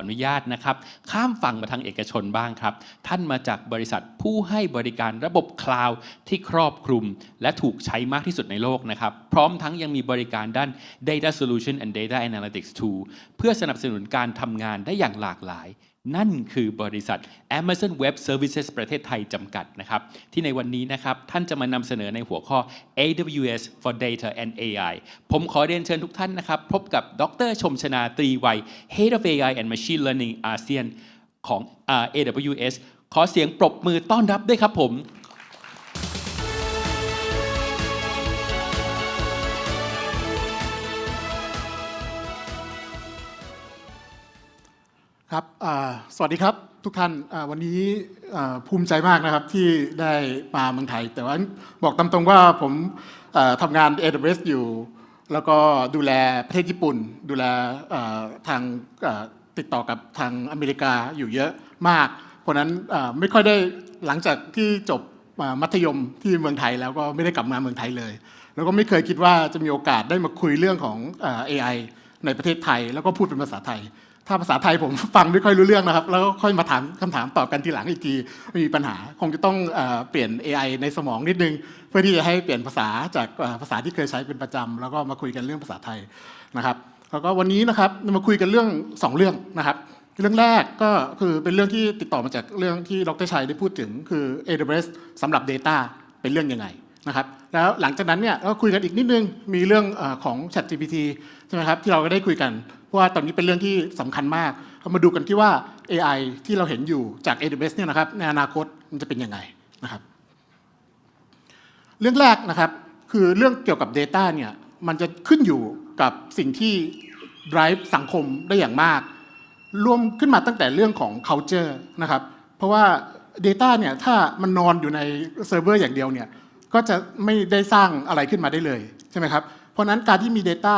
อนุญาตนะครับ ข้ามฝั่งมาทางเอกชนบ้างครับ ท่านมาจากบริษัทผู้ให้บริการระบบคลาวด์ที่ครอบคลุม และถูกใช้มากที่สุดในโลกนะครับ พร้อมทั้งยังมีบริการด้าน Data Solution and Data Analytics Tool เพื่อสนับสนุนการทำงานได้อย่างหลากหลาย นั่นคือบริษัท Amazon Web Services ประเทศไทยจำกัดนะครับ ที่ในวันนี้นะครับ ท่านจะมานำเสนอในหัวข้อ AWS for Data and AI ผมขอเรียนเชิญทุกท่านนะครับ พบกับดรชมชนาตรีวัย Head of AI and Machine Learning ASEAN ของ AWS ขอเสียงปรบมือต้อนรับด้วยครับผม ครับสวัสดีครับทุกท่านวันนี้ภูมิใจมากนะครับที่ได้มาเมืองไทย แต่ว่าบอกตามตรงว่าผมทำงาน AWS อยู่ แล้วก็ดูแลประเทศญี่ปุ่น ดูแลทางติดต่อกับทางอเมริกาอยู่เยอะมาก เพราะนั้นไม่ค่อยได้หลังจากที่จบมัธยมที่เมืองไทยแล้วก็ไม่ได้กลับมาเมืองไทยเลย แล้วก็ไม่เคยคิดว่าจะมีโอกาสได้มาคุยเรื่องของ AI ในประเทศไทย แล้วก็พูดเป็นภาษาไทย ถ้าภาษาไทยผมฟังไม่ค่อยรู้เรื่องนะครับ แล้วก็ค่อยมาถามคำถามตอบกันทีหลังอีกทีไม่มีปัญหาคงจะต้องเปลี่ยน AI ในสมองนิดนึง เพื่อที่จะให้เปลี่ยนภาษาจากภาษาที่เคยใช้เป็นประจำแล้วก็มาคุยกันเรื่องภาษาไทยนะครับแล้วก็วันนี้นะครับมาคุยกันเรื่องสองเรื่องนะครับเรื่องแรกก็คือเป็นเรื่องที่ติดต่อมาจากเรื่องที่ดรชัยได้พูดถึงคือ AWS สำหรับ Data เป็นเรื่องยังไงนะครับแล้วหลังจากนั้นเนี่ยก็คุยกันอีกนิดนึงมีเรื่องของ ChatGPT ใช่ไหมครับที่เราก็ได้คุยกัน เพราะว่าตอนนี้เป็นเรื่องที่สำคัญมากเรามาดูกันที่ว่า AI ที่เราเห็นอยู่จาก AWS เนี่ยนะครับในอนาคตมันจะเป็นยังไงนะครับ เรื่องแรกนะครับคือเรื่องเกี่ยวกับ Data เนี่ยมันจะขึ้นอยู่กับสิ่งที่ drive สังคมได้อย่างมากรวมขึ้นมาตั้งแต่เรื่องของ culture นะครับ เพราะว่า Data เนี่ยถ้ามันนอนอยู่ในเซิร์ฟเวอร์อย่างเดียวเนี่ยก็จะไม่ได้สร้างอะไรขึ้นมาได้เลยใช่ไหมครับ เพราะฉะนั้นการที่มี Data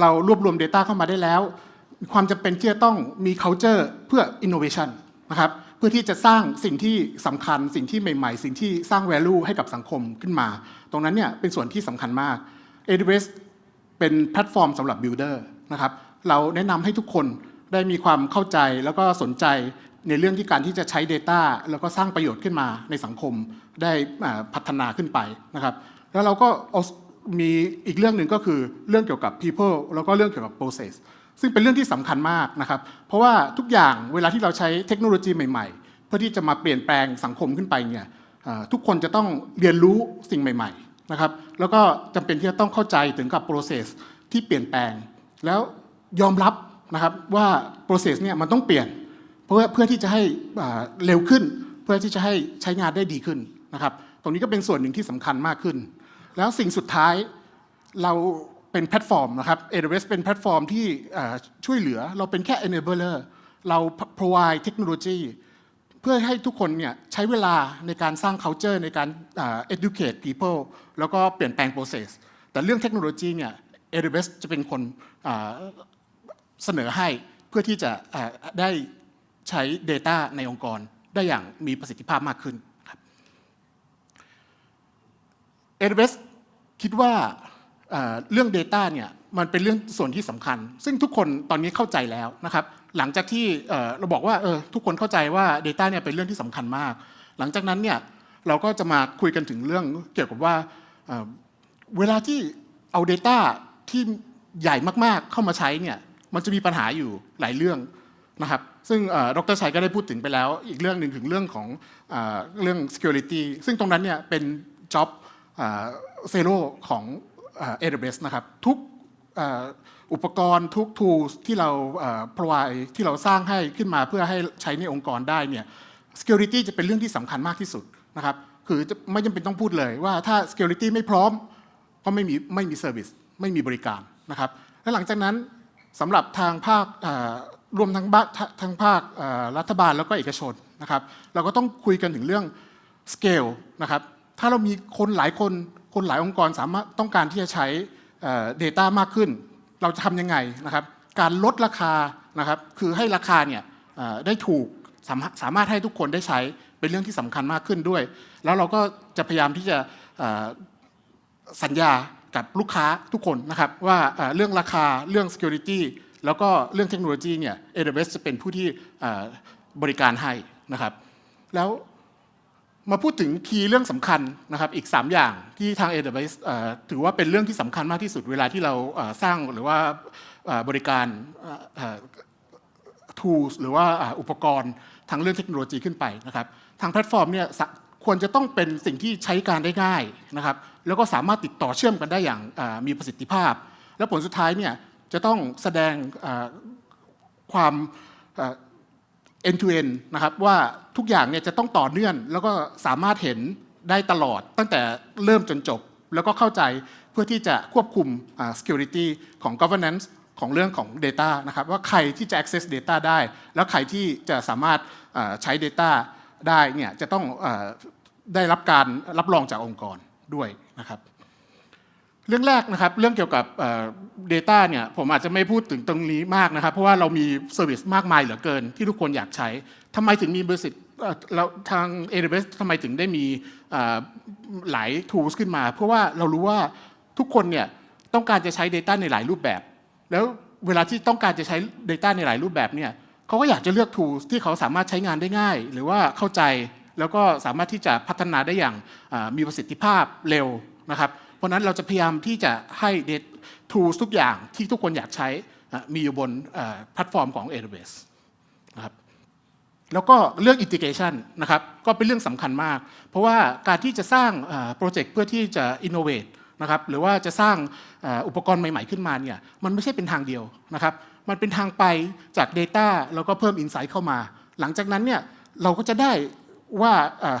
เรารวบรวม Data เข้ามาได้แล้ว ความจำเป็นที่จะต้องมี culture เพื่อ innovation นะครับเพื่อที่จะสร้างสิ่งที่สำคัญ สิ่งที่ใหม่ ๆ สิ่งที่สร้าง value ให้กับสังคมขึ้นมา ตรงนั้นเนี่ยเป็นส่วนที่สำคัญมาก AWS เป็นแพลตฟอร์มสำหรับ builder นะครับเราแนะนำให้ทุกคนได้มีความเข้าใจแล้วก็สนใจในเรื่องที่การที่จะใช้ Data แล้วก็สร้างประโยชน์ขึ้นมาในสังคมได้พัฒนาขึ้นไปนะครับ แล้วเราก็เอา มีอีกเรื่องหนึ่งก็คือเรื่องเกี่ยวกับ people แล้วก็เรื่องเกี่ยวกับ process ซึ่งเป็นเรื่องที่สำคัญมากนะครับ เพราะว่าทุกอย่างเวลาที่เราใช้เทคโนโลยีใหม่ๆ เพื่อที่จะมาเปลี่ยนแปลงสังคมขึ้นไปเนี่ยทุกคนจะต้องเรียนรู้สิ่งใหม่ๆนะครับ แล้วก็จำเป็นที่จะต้องเข้าใจถึงกับ process ที่เปลี่ยนแปลง แล้วยอมรับนะครับว่า process เนี่ยมันต้องเปลี่ยน เพื่อเพื่อที่จะให้เร็วขึ้น เพื่อที่จะให้ใช้งานได้ดีขึ้นนะครับ ตรงนี้ก็เป็นส่วนหนึ่งที่สำคัญมากขึ้น แล้วสิ่งสุดท้ายเราเป็นแพลตฟอร์มนะครับ AWS เป็นแพลตฟอร์มที่ช่วยเหลือเราเป็นแค่ enabler เรา provide เทคโนโลยีเพื่อให้ทุกคนเนี่ยใช้เวลาในการสร้าง culture ในการ educate people แล้วก็เปลี่ยนแปลง process แต่เรื่องเทคโนโลยีเนี่ย AWS จะเป็นคนเสนอให้เพื่อที่จะได้ใช้ Data ในองค์กรได้อย่างมีประสิทธิภาพมากขึ้นครับ AWS คิดว่าเรื่อง Data เนี่ยมันเป็นเรื่องส่วนที่สำคัญ ซึ่งทุกคนตอนนี้เข้าใจแล้วนะครับหลังจากที่เราบอกว่าเออทุกคนเข้าใจว่า Data เนี่ยเป็นเรื่องที่สำคัญมาก หลังจากนั้นเนี่ยเราก็จะมาคุยกันถึงเรื่องเกี่ยวกับว่าเวลาที่เอา Data ที่ใหญ่มากๆเข้ามาใช้เนี่ยมันจะมีปัญหาอยู่หลายเรื่องนะครับซึ่งดรชัยก็ได้พูดถึงไปแล้ว อีกเรื่องหนึ่งถึงเรื่องของเออเรื่อง security ซึ่งตรงนั้นเนี่ยเป็น job เซโ o ของเอ่อ AWS นะครับทุกอุปกรณ์ทุก tools ที่เราเอ่อ provide ที่เราสร้างให้ขึ้นมาเพื่อให้ใช้ในองค์กรได้เนี่ย security จะเป็นเรื่องที่สำคัญมากที่สุดนะครับคือไม่จำเป็นต้องพูดเลยว่าถ้า security ไม่พร้อมก็ไม่มีไม่มีเซอร์วิสไม่มีบริการนะครับและหลังจากนั้นสำหรับทางภาครวมทั้งบ้งภาครัฐบาลแล้วก็เอกชนนะครับ เราก็ต้องคุยกันถึงเรื่อง scale นะครับถ้าเรามีคนหลายคน คนหลายองค์กรสามารถต้องการที่จะใช้เอ่อ data มากขึ้น เราจะทำยังไงนะครับ การลดราคานะครับคือให้ราคาเนี่ยได้ถูกสามารถสามารถให้ทุกคนได้ใช้เป็นเรื่องที่สำคัญมากขึ้นด้วย แล้วเราก็จะพยายามที่จะสัญญากับลูกค้าทุกคนนะครับว่าเรื่องราคาเรื่อง security แล้วก็เรื่องเทคโนโลยีเนี่ย AWS จะเป็นผู้ที่บริการให้นะครับ แล้ว มาพูดถึงคีย์เรื่องสำคัญนะครับอีก 3 อย่างที่ทาง AWS เอ่อถือว่าเป็นเรื่องที่สำคัญมากที่สุดเวลาที่เราสร้างหรือว่าบริการ tools หรือว่าอุปกรณ์ทางเรื่องเทคโนโลยีขึ้นไปนะครับทางแพลตฟอร์มเนี่ยควรจะต้องเป็นสิ่งที่ใช้การได้ง่ายนะครับแล้วก็สามารถติดต่อเชื่อมกันได้อย่างมีประสิทธิภาพ และผลสุดท้ายเนี่ยจะต้องแสดงความ end to end นะครับว่าทุกอย่างเนี่ยจะต้องต่อเนื่องแล้วก็สามารถเห็นได้ตลอดตั้งแต่เริ่มจนจบ แล้วก็เข้าใจเพื่อที่จะควบคุม security ของ governance ของเรื่องของ Data นะครับว่าใครที่จะ access data ได้ แล้วใครที่จะสามารถใช้ Data ได้เนี่ยจะต้องได้รับการรับรองจากองค์กรด้วยนะครับ เรื่องแรกนะครับเรื่องเกี่ยวกับเอ่อ data เนี่ยผมอาจจะไม่พูดถึงตรงนี้มากนะครับ เพราะว่าเรามีเซอร์วิสมากมายเหลือเกิน ที่ทุกคนอยากใช้ทำไมถึงมีบริษัทเราทาง AWS ทำไมถึงได้มีหลาย tools ขึ้นมา เพราะว่าเรารู้ว่าทุกคนเนี่ยต้องการจะใช้ data ในหลายรูปแบบ แล้วเวลาที่ต้องการจะใช้ data ในหลายรูปแบบเนี่ยเขาก็อยากจะเลือก tools ที่เขาสามารถใช้งานได้ง่าย หรือว่าเข้าใจแล้วก็สามารถที่จะพัฒนาได้อย่างมีประสิทธิภาพเร็วนะครับ ราะนั้นเราจะพยายามที่จะให้ data tools ทุกอย่างที่ทุกคนอยากใช้มีอยู่บนแพลตฟอร์มของ AWS นะครับแล้วก็เรื่อง integration นะครับก็เป็นเรื่องสำคัญมาก เพราะว่าการที่จะสร้างโปรเจกต์เพื่อที่จะ innovate นะครับหรือว่าจะสร้างอุปกรณ์ใหม่ ๆ ขึ้นมาเนี่ยมันไม่ใช่เป็นทางเดียวนะครับมันเป็นทางไปจาก Data แล้วก็เพิ่ม Insight เข้ามา หลังจากนั้นเนี่ยเราก็จะได้ ว่า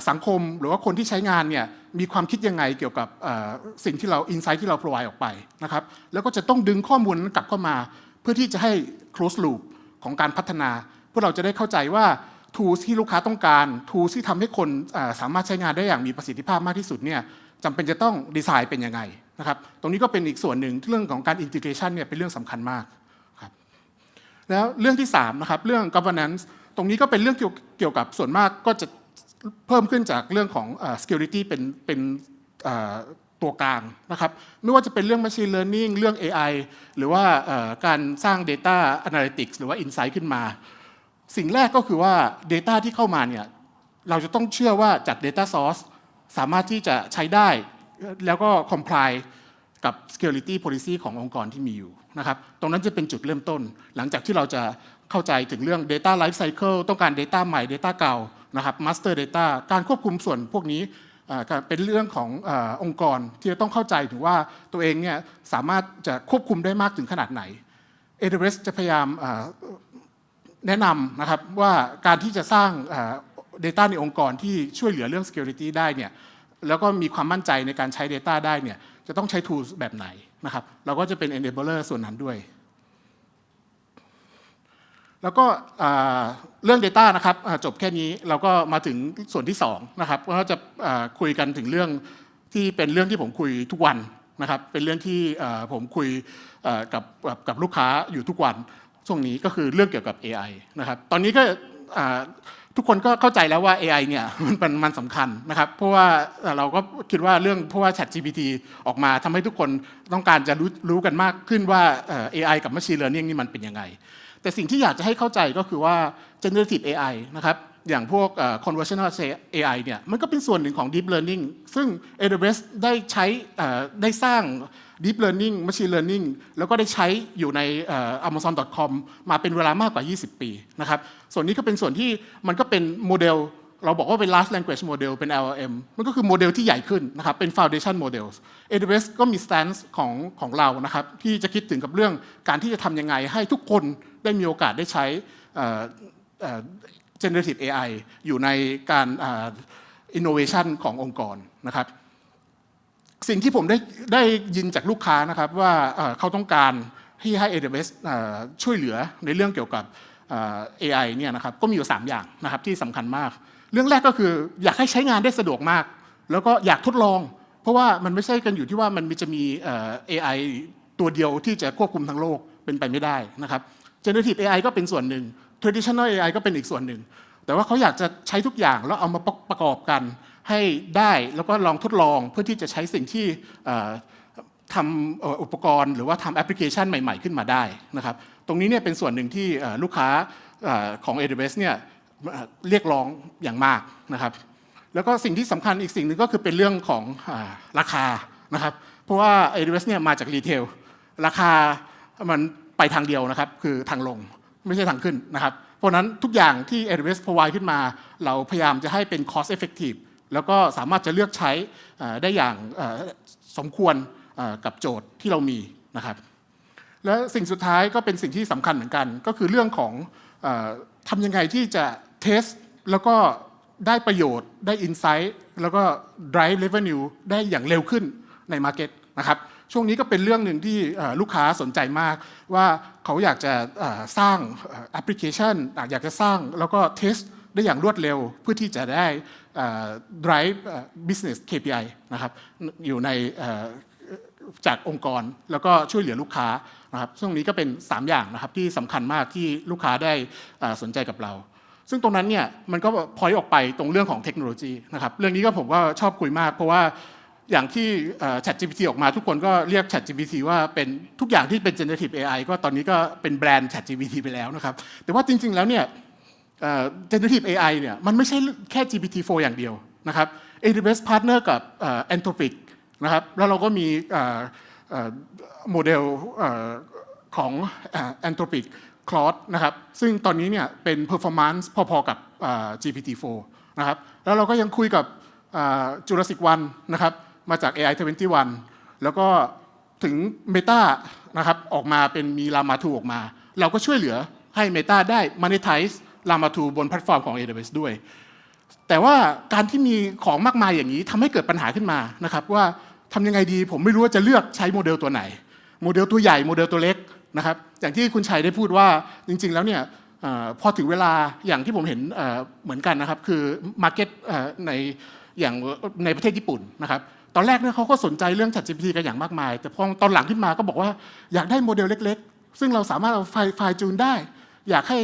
สังคมหรือว่าคนที่ใช้งานเนี่ยมีความคิดยังไงเกี่ยวกับสิ่งที่เรา Insight ที่เรา provide ออกไปนะครับแล้วก็จะต้องดึงข้อมูลนั้นกลับเข้ามา เพื่อที่จะให้ close loop ของการพัฒนาเพื่อเราจะได้เข้าใจว่า tools ที่ลูกค้าต้องการ tools ที่ทำให้คนสามารถใช้งานได้อย่างมีประสิทธิภาพมากที่สุดเนี่ยจำเป็นจะต้องดีไซน์เป็นยังไงนะครับตรงนี้ก็เป็นอีกส่วนหนึ่งเรื่องของการ integration เนี่ยเป็นเรื่องสำคัญมากครับแล้วเรื่องที่3นะครับเรื่อง governance ตรงนี้ก็เป็นเรื่องเกี่ยวกับส่วนมากก็จะ เพิ่มขึ้นจากเรื่องของ security เป็นเป็นตัวกลางนะครับ ไม่ว่าจะเป็นเรื่อง machine learning เรื่อง AI หรือว่าการสร้าง data analytics หรือว่า insight ขึ้นมา สิ่งแรกก็คือว่า Data ที่เข้ามาเนี่ยเราจะต้องเชื่อว่าจาก Data Source สามารถที่จะใช้ได้แล้วก็ comply กับ security policy ขององค์กรที่มีอยู่นะครับ ตรงนั้นจะเป็นจุดเริ่มต้น หลังจากที่เราจะ เข้าใจถึงเรื่อง Data Life Cycle ต้องการ Data ใหม่ Data เก่านะครับ Master Data การควบคุมส่วนพวกนี้เป็นเรื่องขององค์กรที่จะต้องเข้าใจถึงว่าตัวเองเนี่ยสามารถจะควบคุมได้มากถึงขนาดไหน AWS จะพยายามแนะนำนะครับว่าการที่จะสร้าง Data ในองค์กรที่ช่วยเหลือเรื่อง Security ได้เนี่ยแล้วก็มีความมั่นใจในการใช้ Data ได้เนี่ยจะต้องใช้ tools แบบไหนนะครับเราก็จะเป็น enabler ส่วนนั้นด้วย แล้วก็เรื่อง Data นะครับจบแค่นี้เราก็มาถึงส่วนที่2นะครับก็จะคุยกันถึงเรื่องที่เป็นเรื่องที่ผมคุยทุกวันนะครับ เป็นเรื่องที่ผมคุยกับกับลูกค้าอยู่ทุกวันช่วงนี้ก็คือเรื่องเกี่ยวกับ AI นะครับ ตอนนี้ก็ทุกคนก็เข้าใจแล้วว่า AI เนี่ยมันเป็นมันสำคัญนะครับ เพราะว่าเราก็คิดว่าเรื่องเพราะว่า Chat GPT ออกมาทำให้ทุกคนต้องการจะรู้รู้กันมากขึ้นว่าเอ่อ AI กับ Machine Learning นี่มันเป็นยังไง แต่สิ่งที่อยากจะให้เข้าใจก็คือว่า generative AI นะครับอย่างพวกเอ่อ conversational AI เนี่ยมันก็เป็นส่วนหนึ่งของ deep learning ซึ่ง AWS ได้ใช้ได้สร้าง deep learning machine learning แล้วก็ได้ใช้อยู่ใน amazon.com มาเป็นเวลามากกว่า 20 ปีนะครับส่วนนี้ก็เป็นส่วนที่มันก็เป็นโมเดล เราบอกว่าเป็น large language model เป็น LLM มันก็คือโมเดลที่ใหญ่ขึ้นนะครับเป็น foundation models AWS ก็มี stance ของของเรานะครับที่จะคิดถึงกับเรื่องการที่จะทำยังไงให้ทุกคนได้มีโอกาสได้ใช้ generative AI อยู่ในการ innovation ขององค์กรนะครับสิ่งที่ผมได้ได้ยินจากลูกค้านะครับว่าเขาต้องการที่ให้ AWS ช่วยเหลือในเรื่องเกี่ยวกับ AI เนี่ยนะครับก็มีอยู่ 3 อย่างนะครับที่สำคัญมาก เรื่องแรกก็คืออยากให้ใช้งานได้สะดวกมาก แล้วก็อยากทดลอง เพราะว่ามันไม่ใช่กันอยู่ที่ว่ามันจะมีเอ่อ AI ตัวเดียวที่จะควบคุมทั้งโลกเป็นไปไม่ได้นะครับ Generative AI ก็เป็นส่วนหนึ่ง Traditional AI ก็เป็นอีกส่วนหนึ่ง แต่ว่าเขาอยากจะใช้ทุกอย่างแล้วเอามาประประกอบกันให้ได้แล้วก็ลองทดลองเพื่อที่จะใช้สิ่งที่ทำอุปกรณ์หรือว่าทำแอปพลิเคชันใหม่ ๆ ขึ้นมาได้นะครับ ตรงนี้เนี่ยเป็นส่วนหนึ่งที่ลูกค้าเอ่อของ AWS เนี่ย เรียกร้องอย่างมากนะครับ แล้วก็สิ่งที่สำคัญอีกสิ่งหนึ่งก็คือเป็นเรื่องของอราคานะครับ เพราะว่า AWS เนี่ยมาจากรีเทลราคามันไปทางเดียวนะครับ คือทางลงไม่ใช่ทางขึ้นนะครับ เพราะนั้นทุกอย่างที่ AWS provide ขึ้นมา เราพยายามจะให้เป็น cost effective แล้วก็สามารถจะเลือกใช้ได้อย่างสมควรกับโจทย์ที่เรามีนะครับ และสิ่งสุดท้ายก็เป็นสิ่งที่สำคัญเหมือนกัน ก็คือเรื่องของอทำยังไงที่จะ เทสแล้วก็ได้ประโยชน์ได้ Insight แล้วก็ drive revenue ได้อย่างเร็วขึ้นใน Market นะครับช่วงนี้ก็เป็นเรื่องหนึ่งที่ลูกค้าสนใจมากว่าเขาอยากจะสร้างแอปพลิเคชัน อยากจะสร้างแล้วก็เทสได้อย่างรวดเร็วเพื่อที่จะได้ drive เอ่อ business KPI นะครับอยู่ในจากองค์กรแล้วก็ช่วยเหลือลูกค้านะครับช่วงนี้ก็เป็น 3 อย่างนะครับที่สำคัญมากที่ลูกค้าได้สนใจกับเรา ซึ่งตรงนั้นเนี่ยมันก็พอยออกไปตรงเรื่องของเทคโนโลยีนะครับเรื่องนี้ก็ผมก็ชอบคุยมาก เพราะว่าอย่างที่ ChatGPT ออกมาทุกคนก็เรียก ChatGPT ว่าเป็นทุกอย่างที่เป็น generative AI ก็ตอนนี้ก็เป็นแบรนด์ ChatGPT ไปแล้วนะครับ แต่ว่าจริง ๆ แล้วเนี่ย generative AI เนี่ยมันไม่ใช่แค่ GPT-4 อย่างเดียวนะครับ AWS partner กับ Anthropic นะครับแล้วเราก็มีเอ่อเอ่อโมเดลเอ่อของ เอ่อ Anthropic l o d นะครับซึ่งตอนนี้เนี่ยเป็น performance พอๆกับ GPT-4 นะครับแล้วเราก็ยังคุยกับจุลศิกวันนะครับมาจาก AI 21 แล้วก็ถึง Meta นะครับออกมาเป็นมี Llama 2ออกมา เราก็ช่วยเหลือให้ Meta ได้ monetize Llama 2บนแพลตฟอร์มของ AWS ด้วย แต่ว่าการที่มีของมากมายอย่างนี้ทำให้เกิดปัญหาขึ้นมานะครับว่าทำยังไงดีผมไม่รู้ว่าจะเลือกใช้โมเดลตัวไหน โมเดลตัวใหญ่โมเดลตัวเล็ก นะครับอย่างที่คุณชัยได้พูดว่าจริง ๆ แล้วเนี่ยอพอถึงเวลาอย่างที่ผมเห็นเหมือนกันนะครับ คือ Market เอ่อในอย่างในประเทศญี่ปุ่นนะครับตอนแรกเนี่ยเขาก็สนใจเรื่อง ChatGPT กันอย่างมากมาย แต่พอตอนหลังขึ้นมาก็บอกว่าอยากได้โมเดลเล็ก ๆ ซึ่งเราสามารถเอาไฟไฟล์จูนได้ อยากให้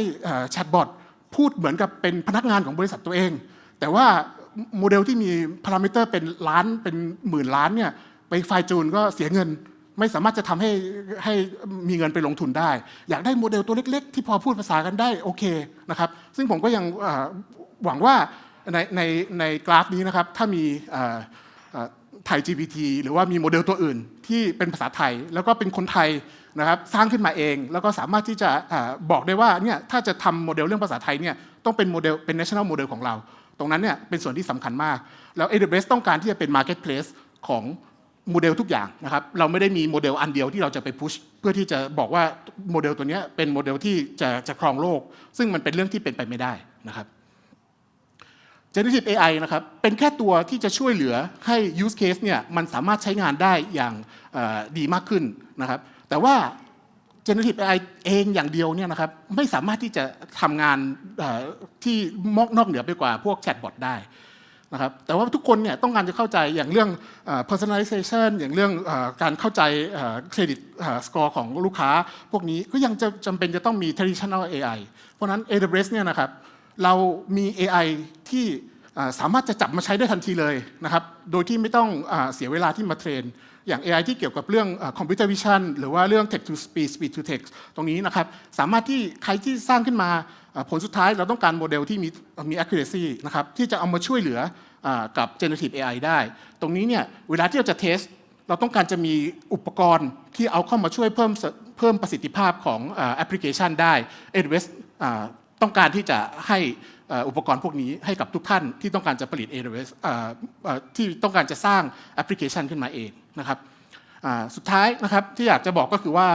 แชทบอทพูดเหมือนกับเป็นพนักงานของบริษัทตัวเอง แต่ว่าโมเดลที่มีพารามิเตอร์เป็นล้านเป็นหมื่นล้านเนี่ยไปไฟล์จูนก็เสียเงิน ไม่สามารถจะทำให้ให้มีเงินไปลงทุนได้ อยากได้โมเดลตัวเล็ก ๆ ที่พอพูดภาษากันได้โอเคนะครับ ซึ่งผมก็ยังหวังว่าในในในกราฟนี้นะครับ ถ้ามีไทย GPT หรือว่ามีโมเดลตัวอื่นที่เป็นภาษาไทย แล้วก็เป็นคนไทยนะครับสร้างขึ้นมาเอง แล้วก็สามารถที่จะอาบอกได้ว่าเนี่ยถ้าจะทำโมเดลเรื่องภาษาไทยเนี่ยต้องเป็นโมเดลเป็น national model ของเรา ตรงนั้นเนี่ยเป็นส่วนที่สำคัญมาก แล้ว AWS ต้องการที่จะเป็น marketplace ของ โมเดลทุกอย่างนะครับเราไม่ได้มีโมเดลอันเดียวที่เราจะไปพุชเพื่อที่จะบอกว่าโมเดลตัวนี้เป็นโมเดลที่จะจะครองโลก ซึ่งมันเป็นเรื่องที่เป็นไปไม่ได้นะครับ Generative AI นะครับเป็นแค่ตัวที่จะช่วยเหลือให้ use case เนี่ยมันสามารถใช้งานได้อย่างดีมากขึ้นนะครับ แต่ว่า Generative AI เองอย่างเดียวเนี่ยนะครับไม่สามารถที่จะทำงานที่มอกนอกเหนือไปกว่าพวกแชทบอทได้ นะครับแต่ว่าทุกคนเนี่ยต้องการจะเข้าใจอย่างเรื่อง personalization อย่างเรื่องการเข้าใจเครดิตสกอร์ของลูกค้า พวกนี้ก็ยังจะจำเป็นจะต้องมี traditional AI เพราะนั้น AWS เนี่ยนะครับเรามี AI ที่สามารถจะจับมาใช้ได้ทันทีเลยนะครับ โดยที่ไม่ต้องเสียเวลาที่มาเทรน อย่าง AI ที่เกี่ยวกับเรื่องคอมพิวเตอร์วิชั่นหรือว่าเรื่อง text to speech speech to text ตรงนี้นะครับ สามารถที่ใครที่สร้างขึ้นมา ผลสุดท้ายเราต้องการโมเดลที่มีมี accuracy นะครับที่จะเอามาช่วยเหลืออกับ generative AI ได้ ตรงนี้เนี่ยเวลาที่เราจะเทสเราต้องการจะมีอุปกรณ์ที่เอาเข้ามาช่วยเพิ่มเพิ่มประสิทธิภาพของแอปพลิเคชันได้ AWS ต้องการที่จะให้อุปกรณ์พวกนี้ให้กับทุกท่านที่ต้องการจะผลิต AWS อ่าเอ่อที่ต้องการจะสร้างแอปพลิเคชันขึ้นมาเองนะครับสุดท้ายนะครับที่อยากจะบอกก็คือว่า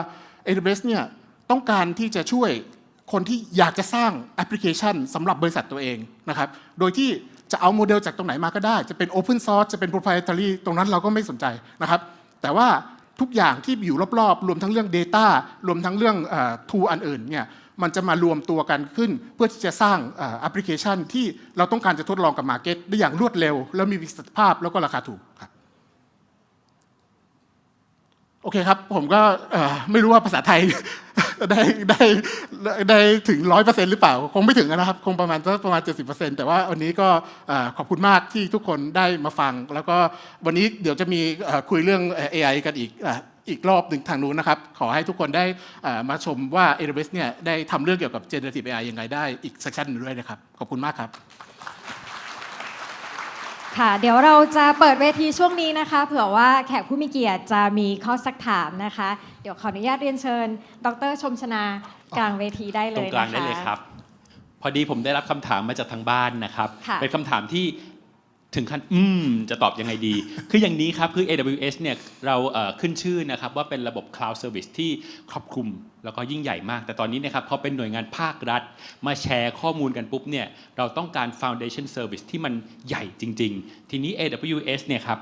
AWS เนี่ยต้องการที่จะช่วย คนที่อยากจะสร้างแอปพลิเคชันสำหรับบริษัทตัวเองนะครับ โดยที่จะเอาโมเดลจากตรงไหนมาก็ได้ จะเป็น Open Source จะเป็น Proprietary ตรงนั้นเราก็ไม่สนใจนะครับ แต่ว่าทุกอย่างที่อยู่รอบๆ รวมทั้งเรื่อง Data รวมทั้งเรื่องทูอันอื่นเนี่ยมันจะมารวมตัวกันขึ้น เพื่อที่จะสร้างแอปพลิเคชันที่เราต้องการจะทดลองกับมาร์เก็ตได้อย่างรวดเร็ว แล้วมีประสิทธิภาพแล้วก็ราคาถูกครับโอเคครับ ผมก็ไม่รู้ว่าภาษาไทย ได้ได้ได้ถึงร้อยเปอร์เซ็นต์หรือเปล่า คงไม่ถึงนะครับ คงประมาณประมาณเจ็ดสิบเปอร์เซ็นต์แต่ว่าวันนี้ก็ขอบคุณมากที่ทุกคนได้มาฟัง แล้วก็วันนี้เดี๋ยวจะมีคุยเรื่องเอ่อ AI กันอีกอีกรอบหนึ่งทางนู้นนะครับ ขอให้ทุกคนได้มาชมว่า AWS เนี่ยได้ทำเรื่องเกี่ยวกับ generative AI ยังไงได้อีก section หนึงด้วยนะครับ ขอบคุณมากครับ ค่ะ เดี๋ยวเราจะเปิดเวทีช่วงนี้นะคะ เผื่อว่าแขกผู้มีเกียรติจะมีข้อสักถามนะคะ ดี๋ยวขออนุญาตเรียนเชิญ ดรชมชนากลางเวทีได้เลตรงยกลางนะได้คะเลยครับ พอดีผมได้รับคำถามมาจากทางบ้านนะครับค่ะเป็นคำถามที่ ถึงขั้นอืมจะตอบยังไงดี คืออย่างนี้ครับ คือ AWS เนี่ยเราขึ้นชื่อนะครับว่าเป็นระบบ Cloud Service ที่ครอบคลุมแล้วก็ยิ่งใหญ่มาก แต่ตอนนี้นะครับพอเป็นหน่วยงานภาครัฐ มาแชร์ข้อมูลกันปุ๊บเนี่ยเราต้องการ Foundation Service ที่มันใหญ่จริง ๆ ทีนี้ AWS เนี่ยครับ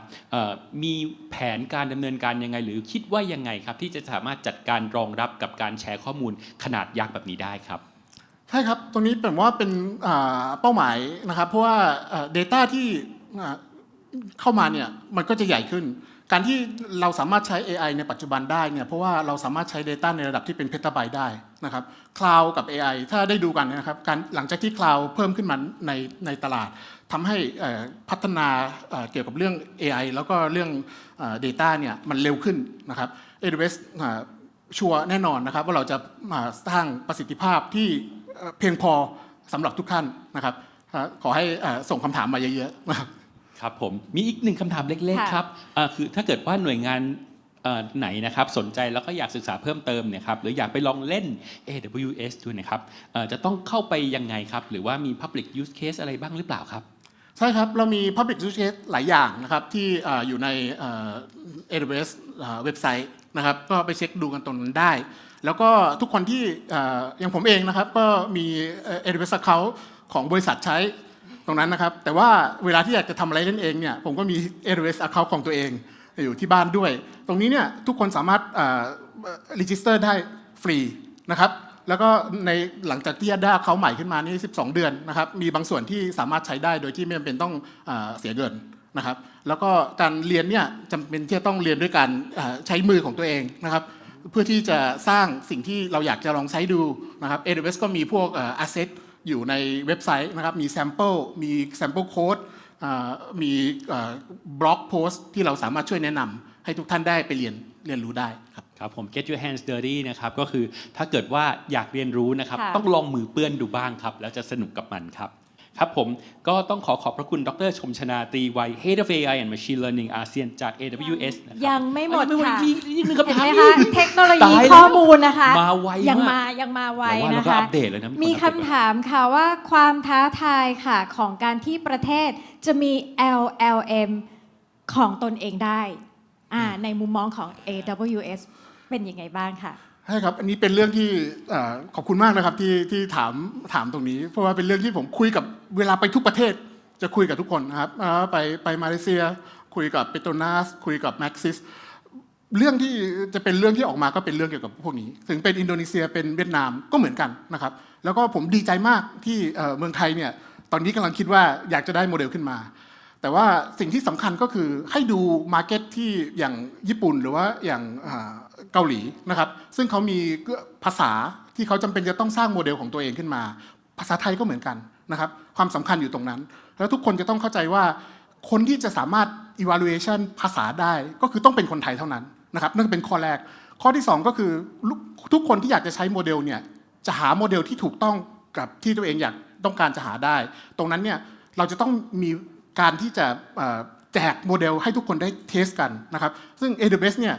มีแผนการดำเนินการยังไง หรือคิดว่ายังไงครับที่จะสามารถจัดการรองรับกับการแชร์ข้อมูลขนาดยักษ์แบบนี้ได้ครับ ช่ครับ ตรงนี้ผมว่าเป็นเป้าหมายนะครับ เพราะว่า Data ที่เข้ามาเนี่ยมันก็จะใหญ่ขึ้น การที่เราสามารถใช้ AI ในปัจจุบันได้เนี่ยเพราะว่าเราสามารถใช้ Data ในระดับที่เป็นเพตาไบต์ได้นะครับคลาวกับ AI ถ้าได้ดูกันนะครับการหลังจากที่คลาวเพิ่มขึ้นมาในในตลาดทำให้พัฒนาเกี่ยวกับเรื่อง AI แล้วก็เรื่องเอ่อ Data เนี่ยมันเร็วขึ้นนะครับ AWS ชัวร์แน่นอนนะครับว่าเราจะมาสร้างประสิทธิภาพที่ เอ่อเพียงพอสำหรับทุกท่านนะครับอ่าขอให้เอ่อส่งคำถามมาเยอะๆนะครับครับผมมีอีกหนึ่งคำถามเล็กค่ะๆครับอ่าคือถ้าเกิดว่าหน่วยงานเอ่อไหนนะครับสนใจแล้วก็อยากศึกษาเพิ่มเติมเนี่ยครับหรืออยากไปลองเล่น AWS ดูนะครับเอ่อจะต้องเข้าไปยังไงครับ หรือว่ามี Public Use Case อะไรบ้างหรือเปล่าครับ ใช่ครับ เรามี Public Use Case หลายอย่างนะครับ ที่เอ่ออยู่ในเอ่อ AWS เอ่อเว็บไซต์นะครับ ก็ไปเช็คดูกันตรงนั้นได้ แล้วก็ทุกคนที่อย่างผมเองนะครับก็มีเอ่อ AWS Account ของบริษัทใช้ตรงนั้นนะครับ แต่ว่าเวลาที่อยากจะทำอะไรเล่นเองเนี่ยผมก็มี AWS Account ของตัวเองอยู่ที่บ้านด้วย ตรงนี้เนี่ยทุกคนสามารถรีจิสเตอร์ได้ฟรีนะครับแล้วก็ในหลังจากที่ได้เขาใหม่ขึ้นมานี่ 12 เดือนนะครับ มีบางส่วนที่สามารถใช้ได้โดยที่ไม่จำเป็นต้องเอเสียเงินนะครับ แล้วก็การเรียนเนี่ยจำเป็นที่จะต้องเรียนด้วยการใช้มือของตัวเองนะครับ เพื่อที่จะสร้างสิ่งที่เราอยากจะลองใช้ดูนะครับ AWS ก็มีพวกเอ่อ asset อยู่ในเว็บไซต์นะครับ มี sample มี sample code เอ่อมีบล็อกโพสต์ที่เราสามารถช่วยแนะนำให้ทุกท่านได้ไปเรียนเรียนรู้ได้ครับครับผม Get Your Hands Dirty นะครับก็คือถ้าเกิดว่าอยากเรียนรู้นะครับค่ะต้องลองมือเปื้อนดูบ้างครับ แล้วจะสนุกกับมันครับ ครับผมก็ต้องขอขอบพระคุณดรชมชนาตรีวัย Head of AI and Machine Learning อาเซียนจาก AWS นะครับยังไม่หมดยังค่ะอีกอีกหนึ่งคำเห็นถามไหมอีคะกเทคโนโลตายียแล้วข้อมูลนะคะมาไวยังมากมายังมาไวแต่ว่าเรานะก็คะอัปเดตแล้วนะมีคนอัปเดตคำถามค่ะว่าความท้าทายค่ะของการที่ประเทศจะมี LLM ของตนเองได้อ่าในมุมมองของ AWS เป็นยังไงบ้างค่ะ ใช่ครับ อันนี้เป็นเรื่องที่อขอบคุณมากนะครับที่ที่ถามถามตรงนี้ เพราะว่าเป็นเรื่องที่ผมคุยกับเวลาไปทุกประเทศ จะคุยกับทุกคนนะครับไปไปมาเลเซีย คุยกับเปโตรนัสคุยกับแม็กซิสเรื่องที่จะเป็นเรื่องที่ออกมาก็เป็นเรื่องเกี่ยวกับพวกนี้ ถึงเป็นอินโดนีเซียเป็นเวียดนามก็เหมือนกันนะครับ แล้วก็ผมดีใจมากที่เมืองไทยเนี่ยตอนนี้กำลังคิดว่าอยากจะได้โมเดลขึ้นมา แต่ว่าสิ่งที่สำคัญก็คือให้ดูมาร์เก็ตที่อย่างญี่ปุ่นหรือว่าอย่างอ เกาหลีนะครับ ซึ่งเขามีภาษาที่เขาจำเป็นจะต้องสร้างโมเดลของตัวเองขึ้นมา ภาษาไทยก็เหมือนกันนะครับ ความสำคัญอยู่ตรงนั้น แล้วทุกคนจะต้องเข้าใจว่า คนที่จะสามารถ evaluation ภาษาได้ก็คือต้องเป็นคนไทยเท่านั้นนะครับนั่นเป็นข้อแรก ข้อที่สองก็คือทุกคนที่อยากจะใช้โมเดลเนี่ยจะหาโมเดลที่ถูกต้องกับที่ตัวเองอยากต้องการจะหาได้ ตรงนั้นเนี่ยเราจะต้องมีการที่จะแจกโมเดลให้ทุกคนได้เทสกันนะครับ ซึ่ง AWS เนี่ย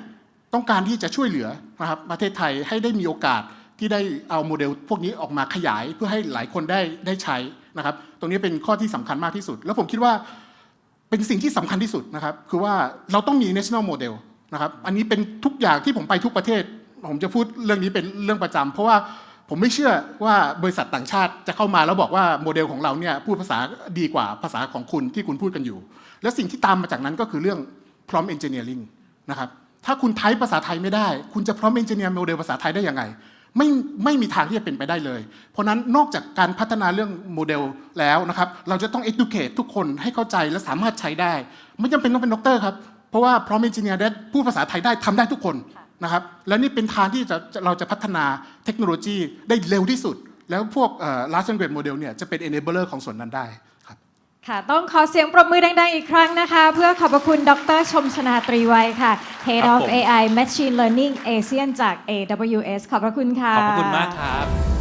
ต้องการที่จะช่วยเหลือนะครับประเทศไทยให้ได้มีโอกาสที่ได้เอาโมเดลพวกนี้ออกมาขยายเพื่อให้หลายคนได้ได้ใช้นะครับ ตรงนี้เป็นข้อที่สำคัญมากที่สุด แล้วผมคิดว่าเป็นสิ่งที่สำคัญที่สุดนะครับ คือว่าเราต้องมี national model นะครับ อันนี้เป็นทุกอย่างที่ผมไปทุกประเทศ ผมจะพูดเรื่องนี้เป็นเรื่องประจำเพราะว่าผมไม่เชื่อว่าบริษัทต่างชาติจะเข้ามาแล้วบอกว่าโมเดลของเราเนี่ยพูดภาษาดีกว่าภาษาของคุณที่คุณพูดกันอยู่ และสิ่งที่ตามมาจากนั้นก็คือเรื่อง prompt engineering นะครับ ถ้าคุณไทป์ภาษาไทยไม่ได้ คุณจะ prompt engineer โมเดลภาษาไทยได้ยังไง ไม่ไม่มีทางที่จะเป็นไปได้เลย เพราะนั้นนอกจากการพัฒนาเรื่องโมเดลแล้วนะครับ เราจะต้อง educate ทุกคนให้เข้าใจและสามารถใช้ได้ ไม่จำเป็นต้องเป็นด็อกเตอร์ครับ เพราะว่า prompt engineer ได้พูดภาษาไทยได้ทำได้ทุกคนนะครับ และนี่เป็นทางที่จะเราจะพัฒนาเทคโนโลยีได้เร็วที่สุด แล้วพวก large language model เนี่ยจะเป็น enabler ของส่วนนั้นได้ครับ ค่ะ ต้องขอเสียงปรบมือดัง ๆ อีกครั้งนะคะ เพื่อขอบพระคุณดรชมชนาตรีไวยค่ะ Head ครับ of ผม AI Machine Learning ASEAN จาก AWS ขอบพระคุณค่ะ ขอบพระคุณมากครับ